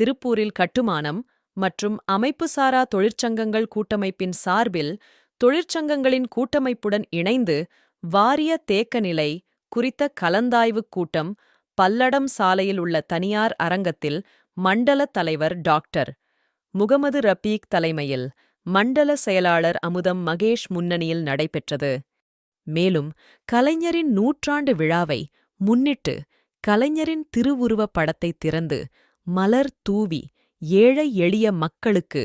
திருப்பூரில் கட்டுமானம் மற்றும் அமைப்புசாரா தொழிற்சங்கங்கள் கூட்டமைப்பின் சார்பில் தொழிற்சங்கங்களின் கூட்டமைப்புடன் இணைந்து வாரிய தேக்கநிலை குறித்த கலந்தாய்வுக் கூட்டம் பல்லடம் சாலையில் உள்ள தனியார் அரங்கத்தில் மண்டல தலைவர் டாக்டர். முகமது ரபீக் தலைமையில் மண்டல செயலாளர் அமுதம் மகேஷ் முன்னணியில் நடைபெற்றது. மேலும் கலைஞரின் நூற்றாண்டு விழாவை முன்னிட்டு கலைஞரின் திருவுருவப் படத்தை திறந்து மலர் தூவி ஏழை எளிய மக்களுக்கு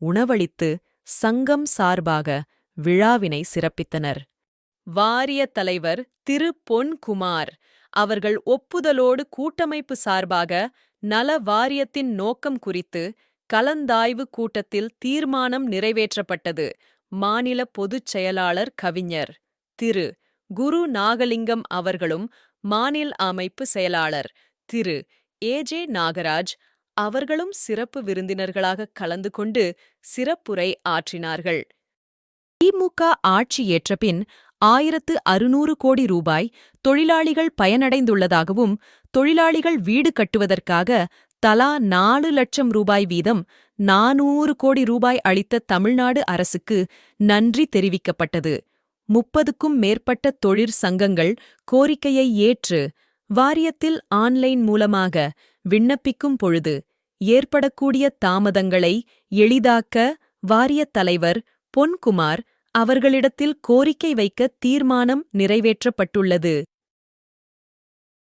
உணவளித்து சங்கம் சார்பாக விழாவினை சிறப்பித்தனர். வாரிய தலைவர் திரு. பொன்குமார் அவர்கள் ஒப்புதலோடு கூட்டமைப்பு சார்பாக நல வாரியத்தின் நோக்கம் குறித்து கலந்தாய்வு கூட்டத்தில் தீர்மானம் நிறைவேற்றப்பட்டது. மாநில பொதுச் செயலாளர் கவிஞர் திரு. குரு நாகலிங்கம் அவர்களும் மாநில அமைப்பு செயலாளர் திரு. ஏஜே நாகராஜ் அவர்களும் சிறப்பு விருந்தினர்களாக கலந்து கொண்டு சிறப்புரை ஆற்றினார்கள். திமுக ஆட்சி ஏற்றபின் ஆயிரத்து அறுநூறு கோடி ரூபாய் தொழிலாளிகள் பயனடைந்துள்ளதாகவும் தொழிலாளிகள் வீடு கட்டுவதற்காக தலா நாலு லட்சம் ரூபாய் வீதம் நானூறு கோடி ரூபாய் அளித்த தமிழ்நாடு அரசுக்கு நன்றி தெரிவிக்கப்பட்டது. முப்பதுக்கும் மேற்பட்ட தொழிற்சங்கங்கள் கோரிக்கையை ஏற்று வாரியத்தில் ஆன்லைன் மூலமாக விண்ணப்பிக்கும் பொழுது ஏற்படக்கூடிய தாமதங்களை எளிதாக்க வாரியத் தலைவர் பொன்குமார் அவர்களிடத்தில் கோரிக்கை வைக்க தீர்மானம் நிறைவேற்றப்பட்டுள்ளது.